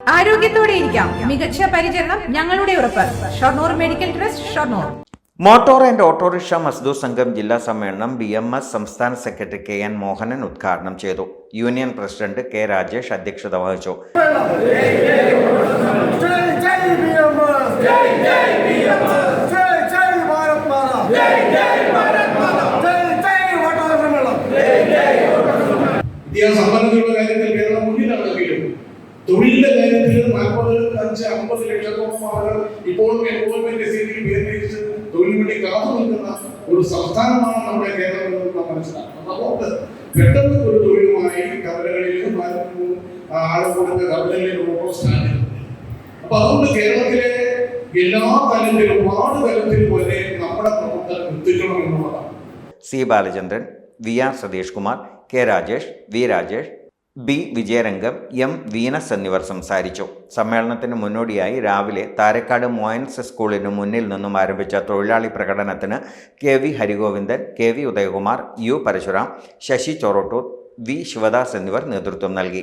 ആരോഗ്യത്തോടെ ഇരിക്കാം മികച്ച പരിചരണം ഞങ്ങളുടെ ഉറപ്പ് Shoranur medical trust Shoranur motor and autorickshaw Mazdoor Sangham ജില്ലാ സമ്മേളനം ബി എം എസ് സംസ്ഥാന സെക്രട്ടറി കെ എൻ മോഹനൻ ഉദ്ഘാടനം ചെയ്തു യൂണിയൻ പ്രസിഡന്റ് കെ രാജേഷ് അധ്യക്ഷത വഹിച്ചു ഇദ്ദേഹം സമ്മർദ്ദത്തിലുള്ള കാര്യം എംപ്ലോയ്മെന്റ് സ്ഥിതിയിൽ വേർതിരിച്ച് തൊഴിൽ വേണ്ടി കാത്തു നിൽക്കുന്ന ഒരു സംസ്ഥാനമാണ് നമ്മുടെ കേരളം എന്ന് നാം മനസ്സിലാക്കണം അതുകൊണ്ട് പെട്ടെന്ന് ഒരു തൊഴിലുമായി കവലകളിലും ആളുകൂടുന്ന കവലകളിലും ഓരോ സ്റ്റാൻഡിൽ അപ്പൊ അതുകൊണ്ട് കേരളത്തിലെ എല്ലാ തലത്തിലും വാർഡ് തലത്തിൽ പോലെ നമ്മുടെ പ്രവർത്തനം എത്തിക്കണം എന്നുള്ളതാണ്. C Balachandran V R Satheesh Kumar K Rajesh V Rajesh B Vijayarangam M Venus എന്നിവർ സംസാരിച്ചു. സമ്മേളനത്തിന് മുന്നോടിയായി രാവിലെ താരക്കാട് മോയൻസ് സ്കൂളിന് മുന്നിൽ നിന്നും ആരംഭിച്ച തൊഴിലാളി പ്രകടനത്തിന് K V Harigovindan K V Udayakumar U Parasuram Sasi Chorottur V Sivadas എന്നിവർ നേതൃത്വം നൽകി.